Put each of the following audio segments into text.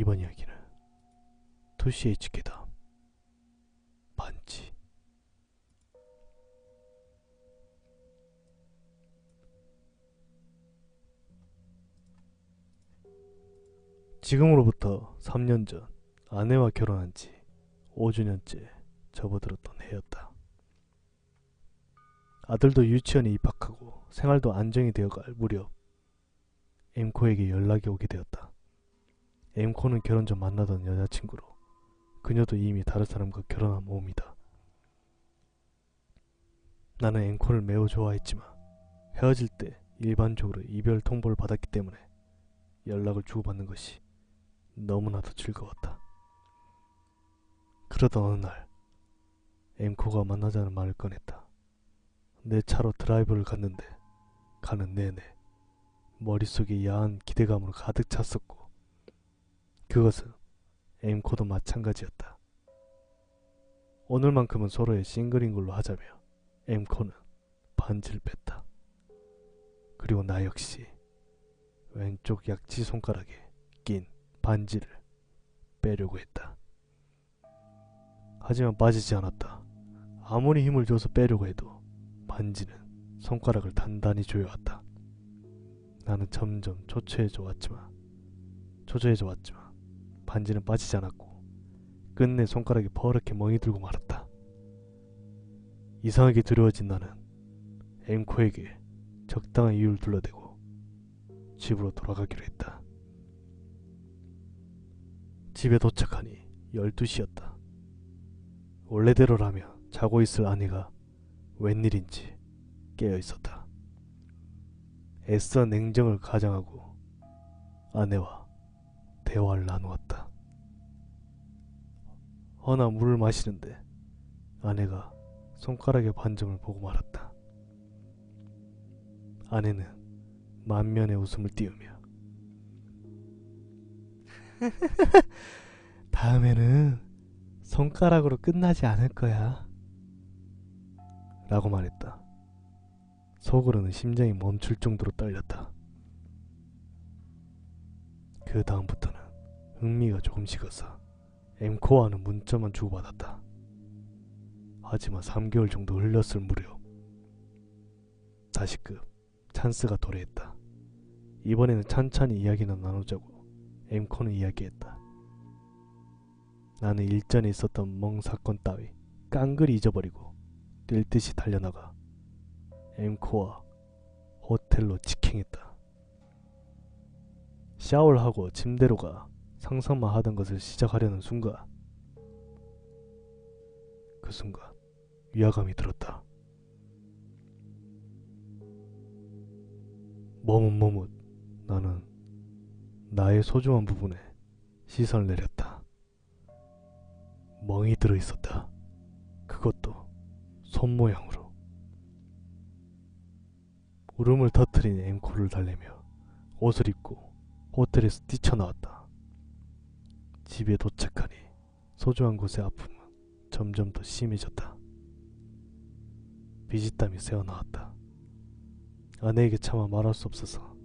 이번 이야기는 2CH계다. 반지. 지금으로부터 3년 전 아내와 결혼한 지 5주년째 접어들었던 해였다. 아들도 유치원에 입학하고 생활도 안정이 되어갈 무렵 엠코에게 연락이 오게 되었다. 엠코는 결혼 전 만나던 여자친구로 그녀도 이미 다른 사람과 결혼한 몸이다. 나는 엠코를 매우 좋아했지만 헤어질 때 일반적으로 이별 통보를 받았기 때문에 연락을 주고받는 것이 너무나도 즐거웠다. 그러던 어느 날 엠코가 만나자는 말을 꺼냈다. 내 차로 드라이브를 갔는데 가는 내내 머릿속에 야한 기대감으로 가득 찼었고 그것은 엠코도 마찬가지였다. 오늘만큼은 서로의 싱글인 걸로 하자며 엠코는 반지를 뺐다. 그리고 나 역시 왼쪽 약지 손가락에 낀 반지를 빼려고 했다. 하지만 빠지지 않았다. 아무리 힘을 줘서 빼려고 해도 반지는 손가락을 단단히 조여왔다. 나는 점점 초췌해져 왔지만 초조해져 왔지만 반지는 빠지지 않았고 끝내 손가락이 버럭게 멍이 들고 말았다. 이상하게 두려워진 나는 엠코에게 적당한 이유를 둘러대고 집으로 돌아가기로 했다. 집에 도착하니 12시였다. 원래대로라면 자고 있을 아내가 웬일인지 깨어 있었다. 애써 냉정을 가장하고 아내와 대화를 나누었다. 허나 물을 마시는데 아내가 손가락의 반점을 보고 말았다. 아내는 만면의 웃음을 띄우며 다음에는 손가락으로 끝나지 않을 거야. 라고 말했다. 속으로는 심장이 멈출 정도로 떨렸다. 그 다음부터는 흥미가 조금 식어서 엠코와는 문자만 주고받았다. 하지만 3개월 정도 흘렸을 무렵 다시금 찬스가 도래했다. 이번에는 찬찬히 이야기나 나누자고 엠코는 이야기했다. 나는 일전에 있었던 멍 사건 따위 깡그리 잊어버리고 뛸 듯이 달려나가 엠코와 호텔로 직행했다. 샤워를 하고 침대로 가 상상만 하던 것을 시작하려는 순간 그 순간 위화감이 들었다. 머뭇머뭇 나는 나의 소중한 부분에 시선을 내렸다. 멍이 들어 있었다. 그것도 손 모양으로. 울음을 터트린 앵콜을 달래며 옷을 입고 호텔에서 뛰쳐나왔다. 집에 도착하니 소중한 곳의 아픔은 점점 더 심해졌다. 비지땀이 새어나왔다. 아내에게 차마 말할 수 없어서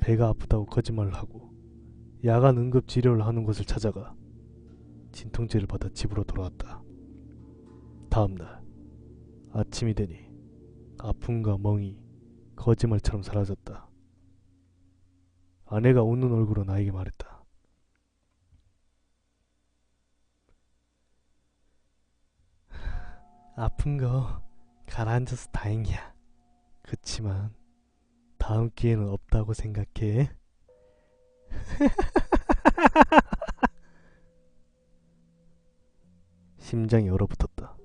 배가 아프다고 거짓말을 하고 야간 응급 치료를 하는 곳을 찾아가 진통제를 받아 집으로 돌아왔다. 다음날 아침이 되니 아픔과 멍이 거짓말처럼 사라졌다. 아내가 웃는 얼굴로 나에게 말했다. 아픈 거 가라앉아서 다행이야. 그치만 다음 기회는 없다고 생각해. 심장이 얼어붙었다.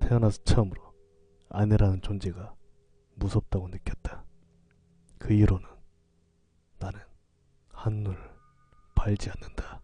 태어나서 처음으로 아내라는 존재가 무섭다고 느꼈다. 그 이후로는 나는 한눈을 팔지 않는다.